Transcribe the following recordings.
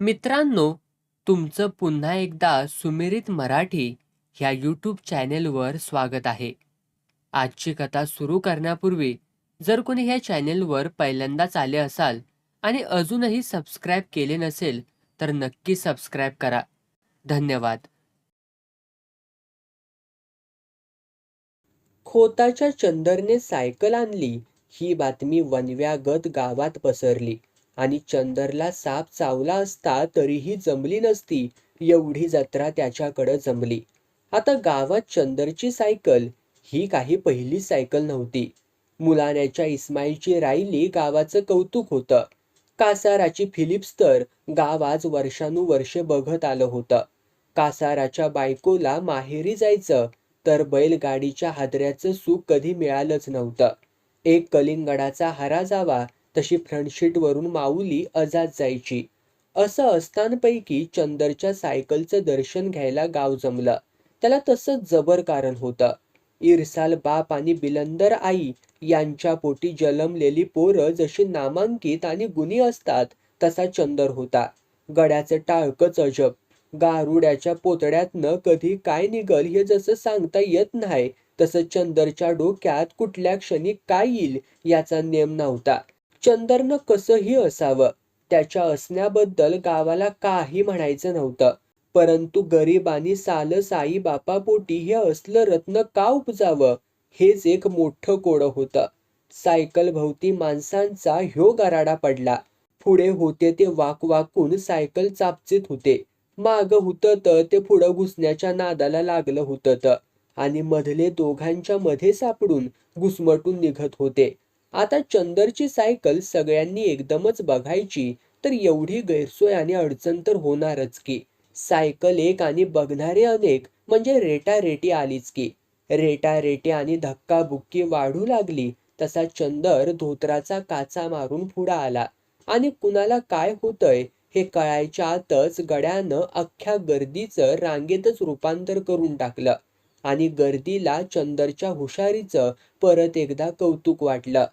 मित्रांनो तुमचं पुन्हा एकदा सुमिरित मराठी ह्या यूट्यूब चॅनेलवर स्वागत आहे. आजची कथा सुरू करण्यापूर्वी जर कोणी ह्या चॅनेलवर पहिल्यांदाच आले असाल आणि अजूनही सबस्क्राईब केले नसेल तर नक्की सबस्क्राईब करा. धन्यवाद. खोताच्या चंदरने सायकल आणली ही बातमी वनव्यागत गावात पसरली. आणि चंदरला साप चावला असता तरीही जमली नसती. एवढी जत्रा त्याच्याकडं जमली. आता गावात चंदरची सायकल ही काही पहिली सायकल नव्हती. मुलाण्याच्या इस्माईलची राहिली गावाचं कौतुक होतं. कासाराची फिलिप्स तर गाव आज वर्षानुवर्षे बघत आलं होतं. कासाराच्या बायकोला माहेरी जायचं तर बैलगाडीच्या हादऱ्याचं सुख कधी मिळालंच नव्हतं. एक कलिंगडाचा हारा जावा तशी फ्रंटशीट वरून माऊली अजात जायची. असं असतानपैकी चंदरच्या सायकलचं दर्शन घ्यायला गाव जमलं. त्याला तसंच जबर कारण होतं. इरसाल बाप आणि बिलंदर आई यांच्या पोटी जलमलेली पोरं जशी नामांकित आणि गुणी असतात तसा चंदर होता. गड्याचं टाळकच अजब. गारुड्याच्या पोतड्यातनं कधी काय निघल हे जसं सांगता येत नाही तसं चंदरच्या डोक्यात कुठल्या क्षणी काय येईल याचा नेम नव्हता. चंदरनं कसंही असावं. त्याच्या असण्याबद्दल गावाला काही म्हणायचं नव्हतं. परंतु गरीब आणि साल साई बापापोटी हे असलं रत्न का उपजावं? हेच एक मोठं कोडं होतं. सायकल भोवती माणसांचा ह्यो गराडा पडला. पुढे होते ते वाक वाकून सायकल चापचित होते. माग होतं तर ते पुढं घुसण्याच्या नादाला लागलं होतं तर. आणि मधले दोघांच्या मध्ये सापडून घुसमटून निघत होते. आता चंदरची सायकल सगळ्यांनी एकदमच बघायची तर एवढी गैरसोय आणि अडचण तर होणारच की. सायकल एक आणि बघणारे अनेक म्हणजे रेटा रेटी आलीच की. रेटा रेटी आणि धक्काबुक्की वाढू लागली तसा चंदर धोत्राचा काचा मारून पुढा आला. आणि कुणाला काय होतंय हे कळायच्या आतच गड्यानं अख्ख्या गर्दीचं रांगेतच रूपांतर करून टाकलं. आणि गर्दीला चंदरच्या हुशारीचं परत एकदा कौतुक वाटलं.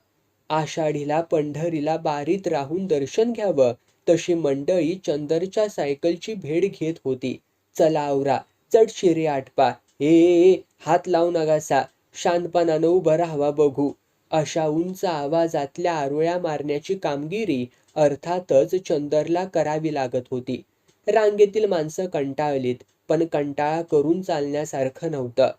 आषाढीला पंढरीला बारीत राहून दर्शन घ्यावं तशी मंडळी चंदरच्या सायकलची भेट घेत होती. चला आवरा चढ शिरे आटपा हे ए, हात लावू नगासा शांतपणानं उभं राहावा बघू. अशा उंच आवाजातल्या आरोळ्या मारण्याची कामगिरी अर्थातच चंदरला करावी लागत होती. रांगेतील माणसं कंटाळलीत पण कंटाळा करून चालण्यासारखं नव्हतं.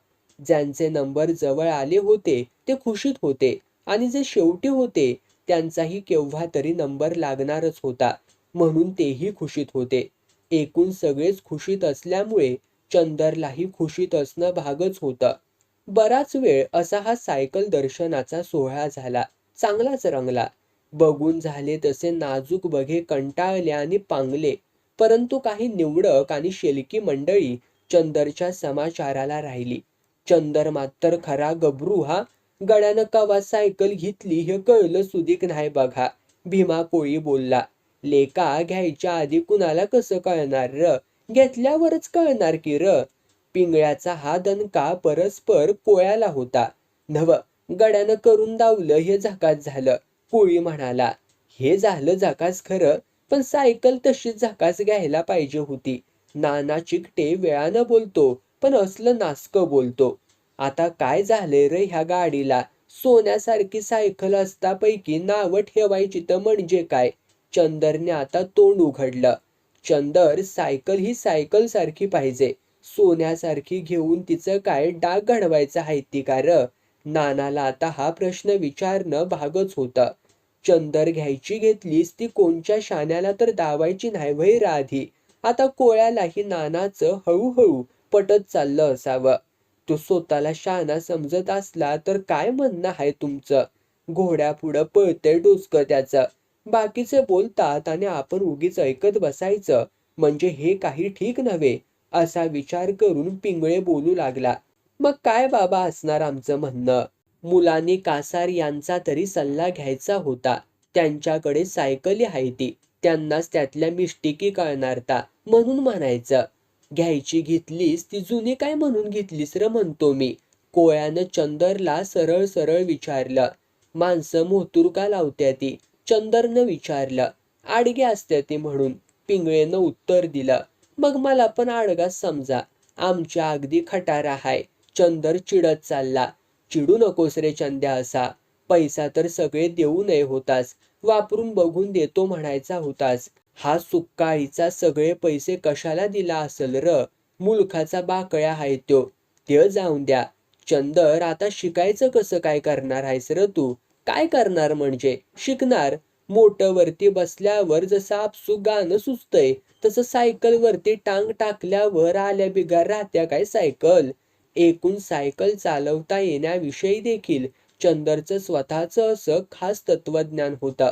ज्यांचे नंबर जवळ आले होते ते खुशीत होते. आणि जे शेवटी होते त्यांचाही केव्हा तरी नंबर लागणारच होता म्हणून तेही खुशीत होते. एकूण सगळेच खुशीत असल्यामुळे चंदरलाही खुशीत असणं भागच होतं. बराच वेळ असा हा सायकल दर्शनाचा सोहळा झाला चांगलाच रंगला. बघून झाले तसे नाजूक बघे कंटाळले आणि पांगले परंतु काही निवडक आणि शेलकी मंडळी चंदरच्या समाचाराला राहिली. चंदर मात्र खरा गबरू हा गड्यानं कवा सायकल घेतली हे कळलं सुदीक नाही बघा. भीमा कोळी बोलला लेका घ्यायच्या आधी कुणाला कसं कळणार र? घेतल्यावरच कळणार की र? पिंगळ्याचा हा दणका परस्पर कोळ्याला होता. नव गड्यानं करून दावलं हे झकास झालं. कोळी म्हणाला हे झालं झकास खरं पण सायकल तशीच झकास घ्यायला पाहिजे होती. नाना चिकटे वेळानं बोलतो पण असलं नासक बोलतो. आता काय झाले रे ह्या गाडीला? सोन्यासारखी सायकल असतापैकी नावं ठेवायची तर म्हणजे काय? चंदरने आता तोंड उघडलं. चंदर सायकल ही सायकल सारखी पाहिजे. सोन्यासारखी घेऊन तिचं काय डाग घडवायचं आहे ती का र? नानाला आता हा प्रश्न विचारणं भागच होतं. चंदर घ्यायची घेतलीस ती कोणच्या शाण्याला तर दावायची नाही वय आधी आता कोळ्यालाही नानाचं हळूहळू पटत चाललं असावं. तो स्वतःला शहाणा समजत असला तर काय म्हणणं आहे तुमचं? घोड्या पुढं पळतंय डोसकं त्याचं. बाकीचे बोलतात आणि आपण उगीच ऐकत बसायचं. म्हणजे हे काही ठीक नव्हे असा विचार करून पिंगळे बोलू लागला. मग काय बाबा असणार आमचं म्हणणं? मुलांनी कासार यांचा तरी सल्ला घ्यायचा होता. त्यांच्याकडे सायकली आहे ती. त्यांनाच त्यातल्या मिष्टिकी कळणार ता. म्हणून म्हणायचं. घ्यायची घेतलीस ती जुनी काय म्हणून घेतलीस र म्हणतो मी. कोळ्यानं चंदरला सरळ सरळ विचारलं. माणसं मोहतूर का लावत्या ती? चंदरनं विचारलं. आडगे असत्या ती म्हणून. पिंगळेनं उत्तर दिलं. मग मला पण आडगाच समजा. आमच्या अगदी खटारा हाय. चंदर चिडत चालला. चिडू नकोस रे चंद्या असा. पैसा तर सगळे देऊ नये होतास. वापरून बघून देतो म्हणायचा होतास. हा सुक्काळीचा सगळे पैसे कशाला दिला असल र? मुलखाचा बाकळ्या हाय त्यो. ते जाऊन द्या. चंदर आता शिकायचं कसं काय करणार आहेस र तू? काय करणार म्हणजे? शिकणार. मोटरवरती बसल्यावर जसं आपसूक गाणं सुचतंय तसं सायकलवरती टांग टाकल्यावर आल्या बिगार राहत्या काय सायकल? एकूण सायकल चालवता येण्याविषयी देखील चंदरचं स्वतःचं असं खास तत्वज्ञान होतं.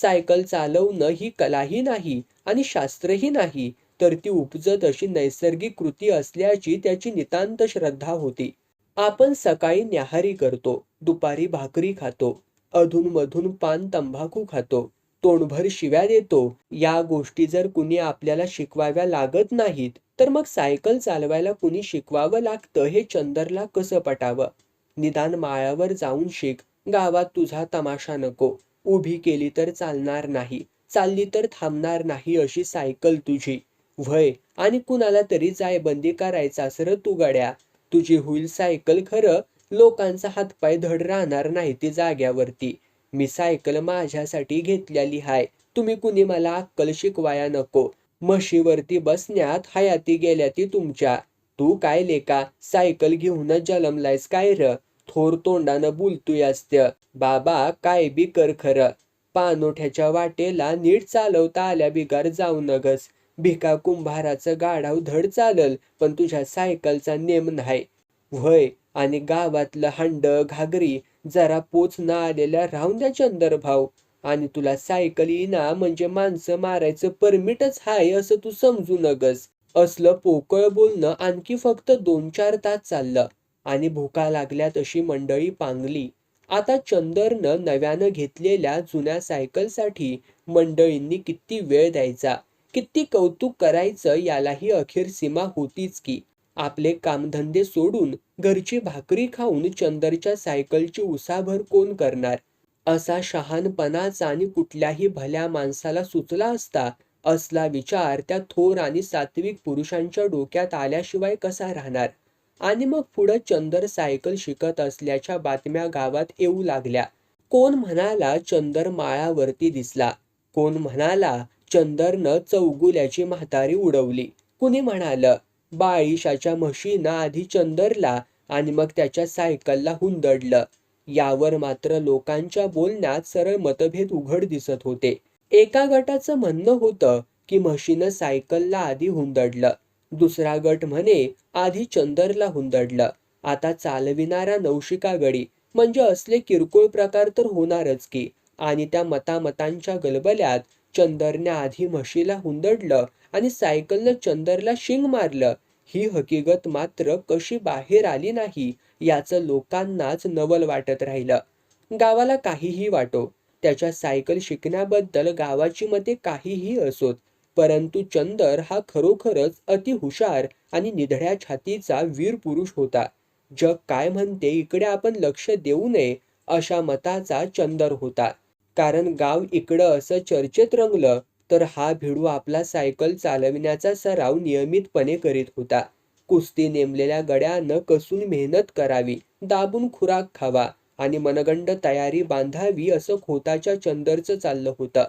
सायकल चालवणं ही कलाही नाही आणि शास्त्रही नाही. तर ती उपजत अशी नैसर्गिक कृती असल्याची त्याची नितांत श्रद्धा होती. आपण सकाळी न्याहारी करतो दुपारी भाकरी खातो अधूनमधून पान तंबाखू खातो तोंडभर शिव्या देतो. या गोष्टी जर कुणी आपल्याला शिकवाव्या लागत नाहीत तर मग सायकल चालवायला कुणी शिकवावं लागतं हे चंदरला कसं पटावं? निदान माळावर जाऊन शिक गावात तुझा तमाशा नको. उभी केली तर चालणार नाही. चालली तर थांबणार नाही अशी सायकल तुझी. व्हय आणि कुणाला तरी जायबंदी करायचा सर तू गड्या. तुझी होईल सायकल खरं लोकांचा हातपाय धड राहणार नाही ती जाग्यावरती. मी सायकल माझ्यासाठी घेतलेली हाय. तुम्ही कुणी मला अक्कल शिकवाया नको. म्हशीवरती बसण्यात हयाती गेल्या ती तुमच्या. तू काय लेका? सायकल घेऊनच जलमलायस काय र? थोर तोंडानं बोलतोय असत्य बाबा काय बी कर खरं? पानोठ्याच्या वाटेला नीट चालवता आल्या बिगार जाऊ नगस. भिका कुंभाराचं गाढाव धड चालल पण तुझ्या सायकलचा नेम नाही. व्हय आणि गावातलं हंड घागरी जरा पोच न आलेल्या राहून द्या चंदर भाऊ आणि तुला सायकल ना म्हणजे माणसं मारायचं परमिटच हाय असं तू समजू नगस. असलं पोकळ बोलणं आणखी फक्त दोन चार तास चाललं. आणि भुका लागल्या तशी मंडळी पांगली. आता चंदरनं नव्यानं घेतलेल्या जुन्या सायकलसाठी मंडळींनी किती वेळ द्यायचा? किती कौतुक करायचं यालाही अखेर सीमा होतीच की. आपले कामधंदे सोडून घरची भाकरी खाऊन चंदरच्या सायकलची उसाभर कोण करणार? असा शहाणपणाचा आणि कुठल्याही भल्या माणसाला सुचला असता असला विचार त्या थोर आणि सात्विक पुरुषांच्या डोक्यात आल्याशिवाय कसा राहणार? आणि मग पुढं चंदर सायकल शिकत असल्याच्या बातम्या गावात येऊ लागल्या. कोण म्हणाला चंदर माळावरती दिसला? कोण म्हणाला चंदरनं चौगुल्याची म्हातारी उडवली? कुणी म्हणालं? बाळीशाच्या म्हशीनं आधी चंदरला आणि मग त्याच्या सायकलला हुंदडलं. यावर मात्र लोकांच्या बोलण्यात सरळ मतभेद उघड दिसत होते. एका गटाचं म्हणणं होतं की म्हशीनं सायकलला आधी हुंदडलं. दुसरा गट म्हणे आधी चंदरला हुंदडलं. आता चालविणारा नवशिका गडी. म्हणजे असले किरकोळ प्रकार तर होणारच की. आणि त्या मतामतांच्या गलबल्यात चंदरने आधी म्हशीला हुंदडलं आणि सायकलनं चंदरला शिंग मारलं. ही हकीकत मात्र कशी बाहेर आली नाही याचं लोकांनाच नवल वाटत राहिलं. गावाला काहीही वाटो. त्याच्या सायकल शिकण्याबद्दल गावाची मते काहीही असोत. परंतु चंदर हा खरोखरच अति हुशार आणि निधड्या छातीचा वीर पुरुष होता. जग काय म्हणते इकडे आपण लक्ष देऊ नये अशा मताचा चंदर होता. कारण गाव इकडं असं चर्चेत रंगलं तर हा भिडू आपला सायकल चालविण्याचा सराव नियमितपणे करीत होता. कुस्ती नेमलेल्या गड्यानं कसून मेहनत करावी दाबून खुराक खावा आणि मनगंड तयारी बांधावी असं खोताच्या चंदरचं चाललं होतं.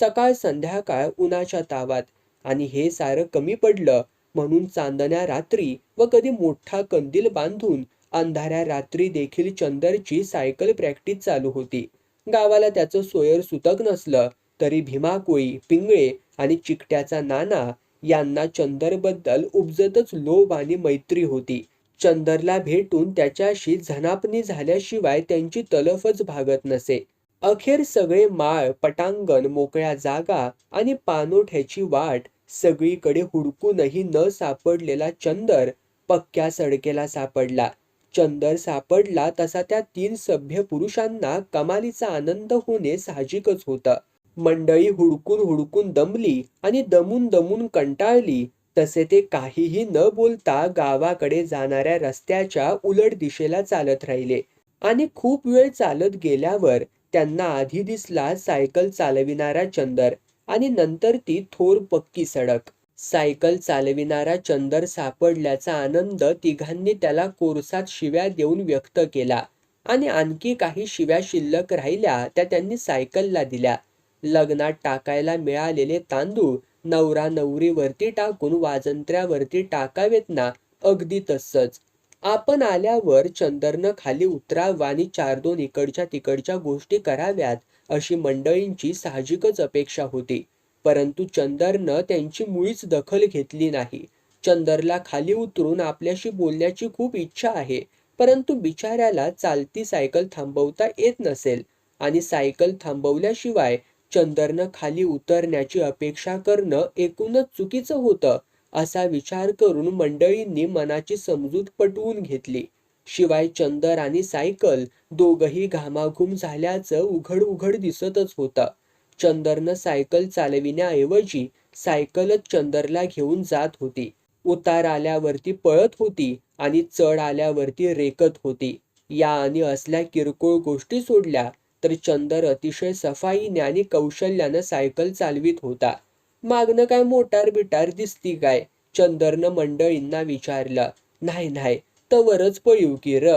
सकाळ संध्याकाळ उन्हाच्या तावात. आणि हे सारं कमी पडलं म्हणून चांदण्या रात्री व कधी मोठा कंदील बांधून अंधाऱ्या रात्री देखील चंदरची सायकल प्रॅक्टिस चालू होती. गावाला त्याचं सोयर सुतक नसलं तरी भीमा कोळी पिंगळे आणि चिकट्याचा नाना यांना चंदरबद्दल उपजतच लोभ आणि मैत्री होती. चंदरला भेटून त्याच्याशी झनापणी झाल्याशिवाय त्यांची तलफच भागत नसे. अखेर सगळे माळ पटांगण मोकळ्या जागा आणि पानोठ्याची वाट सगळीकडे हुडकूनही न सापडलेला चंदर पक्क्या सडकेला सापडला. चंदर सापडला तसा त्या तीन सभ्य पुरुषांना कमालीचा आनंद होणे साहजिकच होतं. मंडळी हुडकून हुडकून दमली आणि दमून दमून कंटाळली तसे ते काहीही न बोलता गावाकडे जाणाऱ्या रस्त्याच्या उलट दिशेला चालत राहिले. आणि खूप वेळ चालत गेल्यावर त्यांना आधी दिसला सायकल चालविणारा चंदर आणि नंतर ती थोर पक्की सडक. सायकल चालविणारा चंदर सापडल्याचा आनंद तिघांनी त्याला कोरसात शिव्या देऊन व्यक्त केला आणि आणखी काही शिव्या शिल्लक राहिल्या त्या त्यांनी सायकलला दिल्या. लग्नात टाकायला मिळालेले तांदूळ नवरा नवरीवरती टाकून वाजंत्र्यावरती टाकावेत ना अगदी तसंच. आपण आल्यावर चंदरनं खाली उतरावं आणि चार दोन इकडच्या तिकडच्या गोष्टी कराव्यात अशी मंडळींची साहजिकच अपेक्षा होती. परंतु चंदरनं त्यांची मुळीच दखल घेतली नाही. चंदरला खाली उतरून आपल्याशी बोलण्याची खूप इच्छा आहे परंतु बिचाऱ्याला चालती सायकल थांबवता येत नसेल आणि सायकल थांबवल्याशिवाय चंदरनं खाली उतरण्याची अपेक्षा करणं एकूणच चुकीचं होतं. असा विचार करून मंडळींनी मनाची समजूत पटवून घेतली. शिवाय चंदर आणि सायकल दोघही घामाघूम झाल्याचं उघड उघड दिसतच होतं. चंदरनं सायकल चालविण्याऐवजी सायकलच चंदरला घेऊन जात होती. उतार आल्यावरती पळत होती आणि चढ आल्यावरती रेकत होती. या आणि असल्या किरकोळ गोष्टी सोडल्या तर चंदर अतिशय सफाईने आणि कौशल्यानं सायकल चालवित होता. मागणं काय मोटार बिटार दिसती काय? चंदरनं मंडळींना विचारलं. नाही नाही तवरच पळू की र.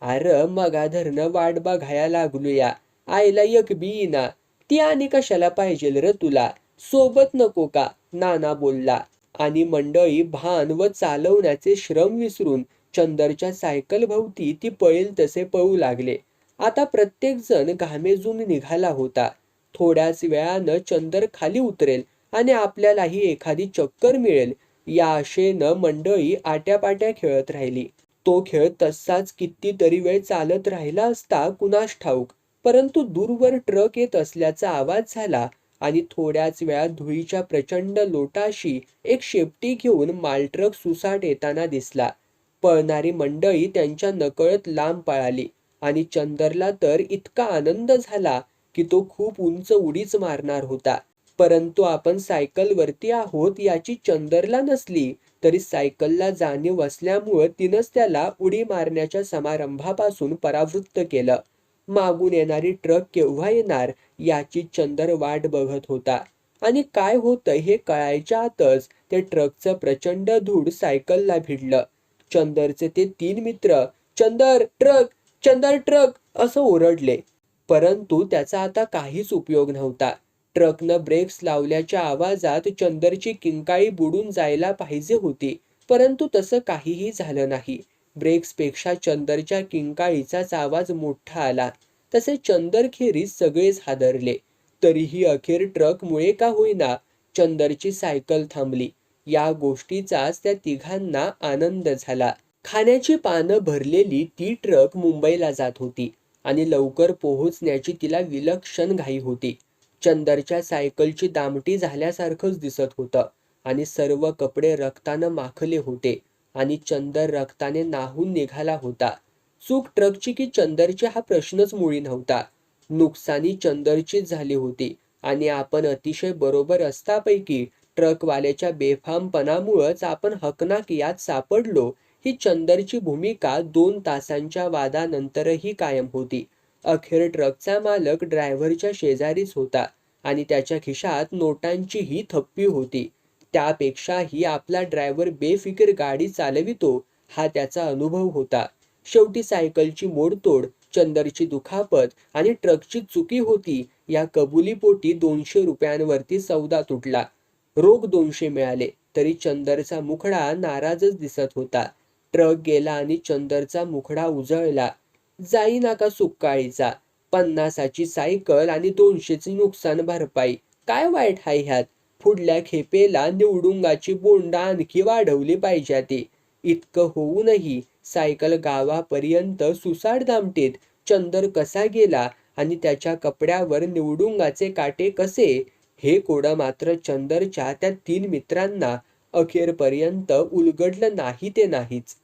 अर मगाधरनं वाट बघाया लागलूया. आईला एक बी येईना ती आणि कशाला पाहिजेल र तुला? सोबत नको का? नाना बोलला. आणि मंडळी भान व चालवण्याचे श्रम विसरून चंदरच्या सायकल भोवती ती पळेल तसे पळू लागले. आता प्रत्येक जण घामेजून निघाला होता. थोड्याच वेळानं चंदर खाली उतरेल. आणि आपल्यालाही एखादी चक्कर मिळेल या आशेनं मंडळी आट्यापाट्या खेळत राहिली. तो खेळ तसाच कितीतरी वेळ चालत राहिला असता कुणास ठाऊक परंतु दूरवर ट्रक येत असल्याचा आवाज झाला आणि थोड्याच वेळात धुळीच्या प्रचंड लोटाशी एक शेपटी घेऊन मालट्रक सुसाट येताना दिसला. पळणारी मंडळी त्यांच्या नकळत लांब पळाली आणि चंदरला तर इतका आनंद झाला की तो खूप उंच उडीच मारणार होता. परंतु आपण सायकलवरती आहोत याची चंदरला नसली तरी सायकलला जाणीव असल्यामुळं तिनंच त्याला उडी मारण्याच्या समारंभापासून परावृत्त केलं. मागून येणारी ट्रक केव्हा येणार याची चंदर वाट बघत होता. आणि काय होतं हे कळायच्या आतच ते ट्रकचं प्रचंड धूड सायकलला भिडलं. चंदरचे ते तीन मित्र चंदर ट्रक चंदर ट्रक असं ओरडले. परंतु त्याचा आता काहीच उपयोग नव्हता. ट्रकनं ब्रेक्स लावल्याच्या आवाजात चंदरची किंकाळी बुडून जायला पाहिजे होती परंतु तसं काहीही झालं नाही. ब्रेक्सपेक्षा चंदरच्या किंकाळीचाच आवाज मोठा आला. तसे चंदरखेरीज सगळेच हादरले. तरीही अखेर ट्रकमुळे का होईना चंदरची सायकल थांबली. या गोष्टीचाच त्या तिघांना आनंद झाला. खाण्याची पानं भरलेली ती ट्रक मुंबईला जात होती आणि लवकर पोहोचण्याची तिला विलक्षण घाई होती. चंदरच्या सायकलची दामटी झाल्यासारखंच दिसत होतं. आणि सर्व कपडे रक्तानं माखले होते आणि चंदर रक्ताने नाहून निघाला होता. चूक ट्रकची की चंदरची हा प्रश्नच मुळी नव्हता. नुकसानी चंदरचीच झाली होती आणि आपण अतिशय बरोबर असतापैकी ट्रकवाल्याच्या बेफामपणामुळंच आपण हकनाक यात सापडलो. ही चंदरची भूमिका दोन तासांच्या वादानंतरही कायम होती. अखेर ट्रकचा मालक ड्रायव्हरच्या शेजारीच होता आणि त्याच्या खिशात नोटांचीही थप्पी होती. त्यापेक्षाही आपला ड्रायव्हर बेफिकीर गाडी चालवितो हा त्याचा अनुभव होता. शेवटी सायकलची मोडतोड चंदरची दुखापत आणि ट्रकची चुकी होती या कबुलीपोटी दोनशे रुपयांवरती सौदा तुटला. रोख दोनशे मिळाले तरी चंदरचा मुखडा नाराजच दिसत होता. ट्रक गेला आणि चंदरचा मुखडा उजळला. जाई नाका सुकाळीचा? पन्नासाची सायकल आणि दोनशेची नुकसान भरपाई. काय वाईट हाय ह्यात? पुढल्या खेपेला निवडुंगाची बोंडा आणखी वाढवली पाहिजे ते इतकं होऊनही सायकल गावापर्यंत सुसाट दामटीत चंदर कसा गेला आणि त्याच्या कपड्यावर निवडुंगाचे काटे कसे? हे कोडं मात्र चंदरच्या त्या तीन मित्रांना अखेरपर्यंत उलगडलं नाही ते नाहीच.